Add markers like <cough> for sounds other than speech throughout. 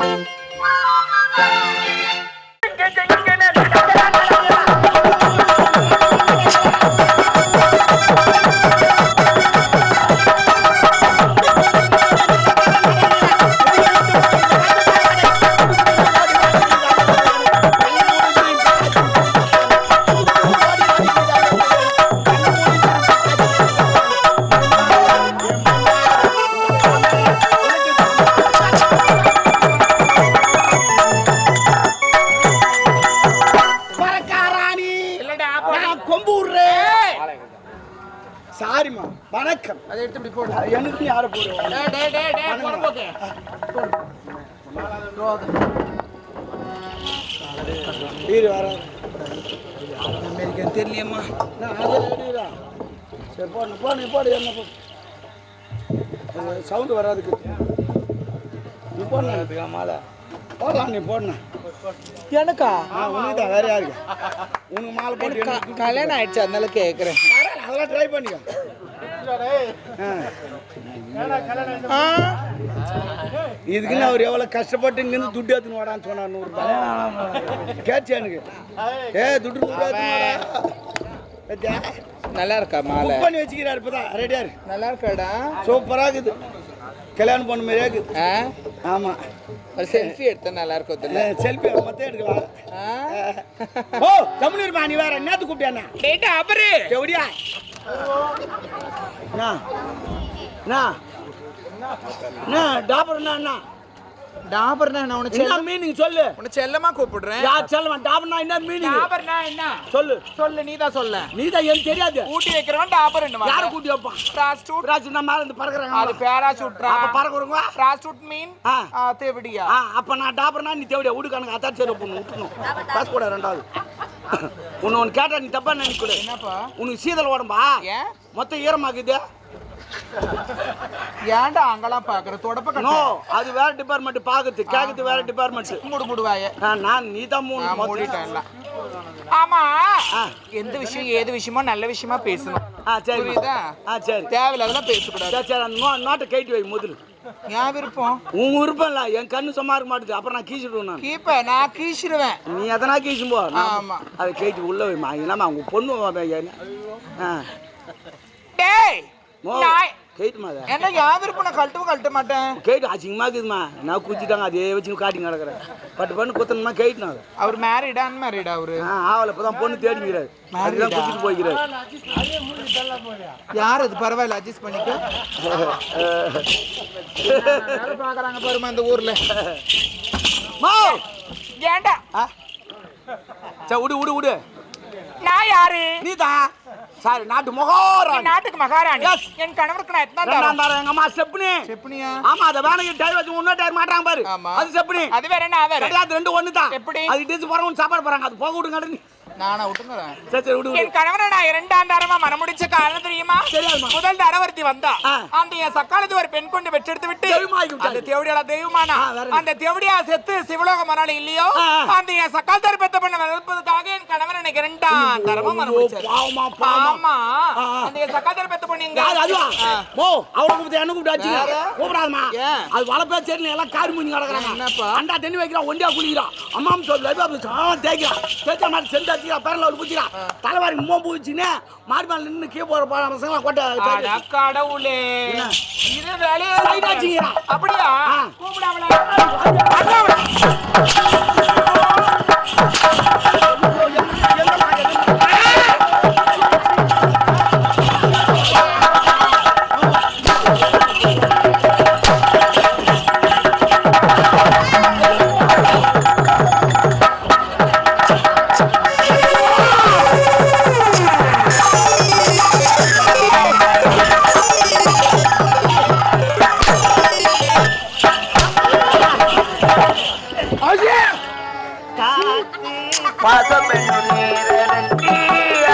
Get yeah. வணக்கம். அதை எடுத்து இப்படி போடு. எனக்கு யார போடுவோம் தெரியலையம்மா. சரி போடு போ நீ போடு என்ன போ சவுண்டு வராதுக்கு நீ போடணும் மாலை போடலாம் நீ போடணும் எனக்கா? உனக்கு தான் வேற யாருக்கு? உனக்கு மாலை போட்டு கல்யாணம் ஆயிடுச்சு அதனால கேட்குறேன் அதெல்லாம் ட்ரை பண்ணிக்கோ. இதுக்குன்னு அவர் எவ்வளவு கஷ்டப்பட்டு இங்கிருந்து துட்டு எடுத்துன்னு வாடான்னு சொன்னார் நூறு ரூபாய். கேட்சி எனக்கு? ஏ துட்டு? நல்லா இருக்கா மாலை? பண்ணி வச்சுக்கிறாரு இப்பதான். ரெடியா இருக்கு நல்லா இருக்காடா? சூப்பரா இருக்குது. கல்யாணம் பண்ண மாதிரியே இருக்குது. ஆ? ஆமா. ஒரு செல்ஃபி எடுத்தா நல்லா இருக்கும் செல்ஃபி மொத்தம் எடுக்கலாம் ஓ தமிழ் இருப்பா நீ வேற என்னத்து கூப்பிட்டியா டேட்டா அபரு. எப்படியா அண்ணா அண்ணா. அண்ணா டாபர் அண்ணா டாபர்னா நான் உனக்கு என்ன மீனிங் சொல்லு? உனக்கு செல்லமா கூப்பிடுறேன். யா செல்லவன் டாபர்னா என்ன மீனிங் டாபர்னா என்ன? சொல்லு. சொல்லு நீ தான் சொல்ல. நீ தான் எனக்கு தெரியாது. ஊட்டி வைக்கிறவன் டாபர் யாரை கூட்டி வைப்பான்? பிராஸ்டியூட் ராஜு நான் மேல இருந்து அது பறக்குறாங்க பேராசூட்ரா அப்ப பறக்குறவங்க பிராஸ்டியூட் மீன். தேவடியா? ஆ அப்ப நான் டாபர்னா நீ தேவையா உடுக்கானுங்க அதான் சரி பொண்ணு விட்டுணும் காசு கூட ரெண்டாவது. உன்னை ஒன்று கேட்டா நீ தப்பா நினைக்கூட என்னப்பா? உனக்கு சீதல் உடம்பா? மொத்தம் ஈரமாக்குது. ஏன்டா அங்கெல்லாம் பாக்குற? தொடப்ப நோ கட்ட அது வேற டிபார்ட்மெண்ட் பாக்குது கேக்குது வேற டிபார்ட்மெண்ட் மூடு மூடுவாய நான் நீ தான் மூணு. மூடிட்டேன். ஆமா. எந்த விஷயம் ஏது விஷயமோ நல்ல விஷயமா பேசணும். ஆ சரி. புரியுதா? ஆ சரி. தேவையில்லாதெல்லாம் பேசக்கூடாது. சரி சரி அந்த நோ நோட்டை கைட்டு வை முதல்ல. என் விருப்பம்? உன் விருப்பம் இல்லை. என் கண்ணு சும்மா இருக்க மாட்டுது. அப்புறம் நான் கீச்சிடுவேன் நான். கீப்ப நான் கீசிடுவேன். நீ எதனா கீச்சும் போ. ஆமா. அதை கைட்டு உள்ள வைமா என்னம்மா உங்க பொண்ணு என்ன? ஆ. டேய்! கைட்டுமா என்ன என் விருப்பம் நான் கழட்டவும் கழட்ட மாட்டேன். கைட்டு அசிங்கமா இருக்குதுமா? நான் குச்சிட்டாங்க அதே வச்சு காட்டி கிடக்குறேன். பட்டு பண்ணு குத்தணுமா கைட்டுனா அவர் மேரிடா அன்மேரிடா அவரு? ஆவல இப்பதான் பொண்ணு தேடிங்கிறாரு அதுதான் குச்சிட்டு போய்க்கிறாரு. யார் அது? பரவாயில்ல அட்ஜஸ்ட் பண்ணிக்க. <laughs> பாக்குறாங்க பாருமா இந்த ஊர்ல. சரி விடு விடு விடு. நான் யாரு? நீ தான் சாரி நாட்டு முகோரா என் நாட்டுக்கு மகாராணி. என் கணவருக்கு நான் எத்தனை தரம் தாரம்? எங்க அம்மா செப்புனி? செப்பனியா? ஆமா அத வேணுங்க டயர் வச்சு இன்னொரு டயர் மாட்டாங்க பாரு. அது செப்புனி. அது வேற என்ன வேற? கிடையாது ரெண்டு ஒண்ணு தான் எப்படி? அது டிஸ் போறவங்க சாப்பாடு போறாங்க அது போக விடுங்க நானா விட்டுங்கிறேன் சரி சரி விடு விடு. என் கணவனை நான் இரண்டாம் தரமா மனமுடிச்ச காரணம் தெரியுமா. முதல் தரவர்த்தி வந்தா. அந்த என் சக்காலத்து ஒரு பெண் கொண்டு பெற்றெடுத்து விட்டு. அந்த தேவடியால தெய்வமானா? அந்த தேவடியா செத்து சிவலோகம் மரணம் இல்லையோ. அந்த என் சக்காலத்தார் பெத்த பண்ண வளர்ப்பதற்காக என் கணவன் எனக்கு இரண்டாம் தரமா மனமுடிச்சாரு பாவமா பாவமா ஆமா. அந்த என் சக்காலத்தார் பெத்த பொண்ணு எங்க யாரு அதுவா ஆ. ஓ அவளை கூப்பிட்டு என்ன கூப்பிட்டு அடிச்சு வேற? கூப்பிடாதமா? அது வளப்பே சரி எல்லாம் காரி மூஞ்சி கிடக்குறாங்க? அண்டா தண்ணி வைக்கிறான் ஒண்டியா குளிக்கிறான் அம்மா சொல்லு தேய்க்கிறான் தேய்ச்சா மாதிரி செஞ்சு அடிக்கிறா பேரல ஒரு பூச்சிக்கிறான் தலைவாரி மோ பூச்சின்னு மாடி மேல நின்று கீழே போற பசங்க கொட்டை. கடவுளே? இது வேலையே. அப்படியா. கூப்பிடாமல பாசமென்னும் நீரட்டி அதை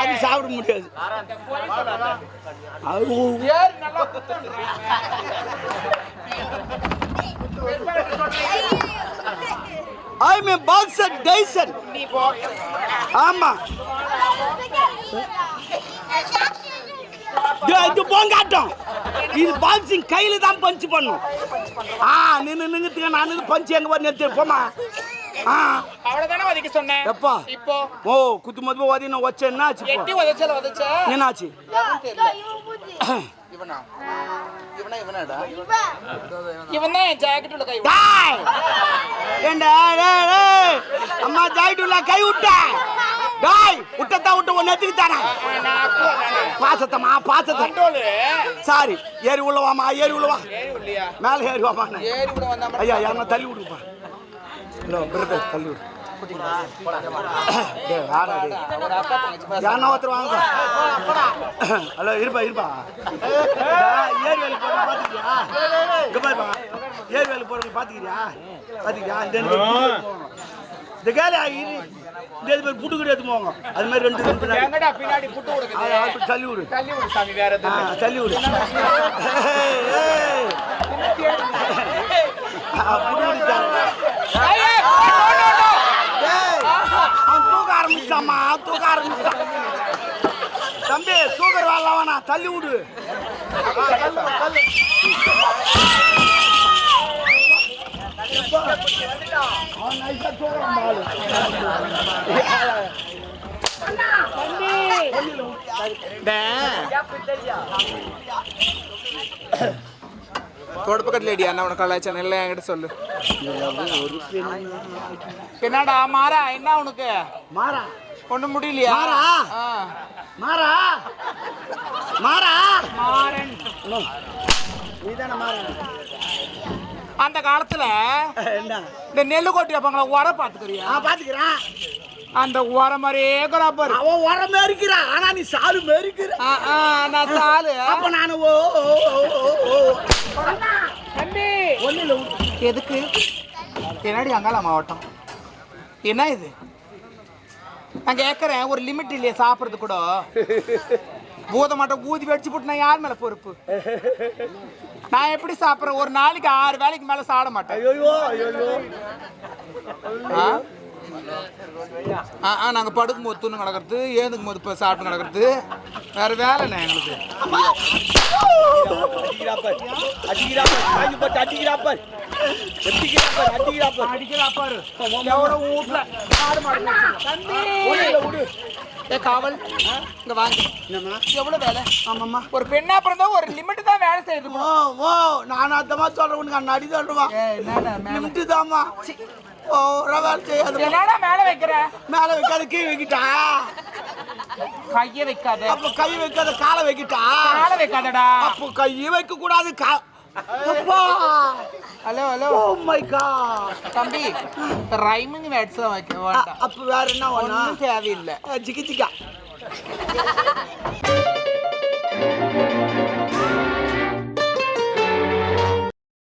அது சாப்பிட முடியாது. ஐ மே பாக்ஸர் டைசன் ஆமா. இது போங்காட்டம். இது பாக்ஸிங் கையில தான் பஞ்ச் பண்ணும். ஆ நின்னு நின்னுட்டுங்க நான் இது பஞ்ச் எங்க போய் நிறுத்தி போமா ஆ. அவ்வளவுதானே ஒதுக்கி சொன்னேன்? எப்பா? இப்போ? ஓ குத்து மது ஓதி நான் வச்சேன் என்னாச்சு இப்போ? எட்டி இவனா? இவனா இவனாடா? இவன் தான் என் ஜாக்கெட் உள்ள கை டாய்! ஏண்டா டேய், டேய். அம்மா ஜாயிட்டுல கை விட்ட? டாய் விட்டதா விட்டு ஒன்னு எதுக்கு தானே? பாசத்தம்மா பாசத்தை சாரி ஏறி உள்ள வாமா ஏறி உள்ள வா. ஏறி உள்ளியா? மேலே ஏறி வாமா. ஐயா யாருன்னா தள்ளி விடுப்பா. ஹலோ பிரதர் தள்ளி விடு. ஹலோ இருப்பா இருப்பா. ஏரி வேலை போறவங்க பாத்துக்கிறியா? ஏரி வேலை போறவங்க பாத்துக்கிறியா? பாத்துக்கிறியா? இந்த புட்டு போவாங்க. இந்த இது பேர் புட்டு கூட எடுத்து போவாங்க அது மாதிரி ரெண்டு ரெண்டு பின்னாடி புட்டு கொடுக்குது? தள்ளி விடு. தள்ளி விடு சாமி வேற தள்ளி விடு. ஏய், ஏய். ஆ, புட்டு குடிச்சாங்க. ஏய், அவன் தூக்க ஆரம்பிச்சாமா தூக்க ஆரம்பிச்சான். தம்பி தூக்கர் வேணா தள்ளி விடு. தொடுப்பு கட்டலடி அண்ணா உனக்கு கலாச்சாரம் இல்லை என்கிட்ட சொல்லு என்னடா மாறா என்ன உனக்கு மாறா ஒண்ணும் முடியலையா மாறா? மாறா மாறா மாறன் நீதானே மாறா அந்த காலத்துல இந்த நெல்லு கொட்டி வைப்பாங்களா உரம் பாத்துக்கிறியா நான் பாத்துக்கிறேன் அந்த உரம் மாதிரியே பாரு. அவன் உரம் மேரிக்கிறான் ஆனா நீ சாரு மேரிக்கிற ஆ, ஆ, நான் சாலு. அப்ப நானு ஓ ஓ, ஓ, ஓ, ஓ. தம்பி. ஒண்ணு இல்ல எதுக்கு? என்னடி அங்காள மாவட்டம். என்ன இது? நான் கேட்கறேன் ஒரு லிமிட் இல்லையா சாப்பிட்றது கூட. பூத மாட்டம் ஊதி வெடிச்சு போட்டு நான் யார் மேல பொறுப்பு? நான் எப்படி சாப்பிட்றேன்? ஒரு நாளைக்கு ஆறு வேலைக்கு மேல சாப்பிட மாட்டேன். ஆ? ஆ ஆ நாங்கள் படுக்கும் போது தூணு கிடக்கிறது ஏந்துக்கும் போது இப்போ சாப்பிட்டு கிடக்கிறது வேற வேலைண்ணே எங்களுக்கு? அடிக்கிறாப்பர் எவ்வளோ வீட்ல ஏ காவல். இங்க வாங்க. எவ்வளவு வேலை? ஆமாம்மா. ஒரு பெண்ணா பிறந்தா ஒரு லிமிட் தான் வேலை செய்யுது ஓ ஓ நான் அந்தமா சொல்றேன். உனக்கு அண்ணாடி சொல்லுவா நிமிட்டு தாம்மா. ஓ வேலை செய்யாது என்னடா மேல வைக்கிற? மேல வைக்காத கீழே வைக்கிட்டா? கைய வைக்காத. அப்ப கை வைக்காத காலை வைக்கிட்டா? கால வைக்காதடா. அப்போ கை வைக்க கூடாது hello hello oh my God தம்பி ரைமிங் வேர்ட்ஸ் தான் வைக்க வேண்டாம். அப்ப தேவையில்லை.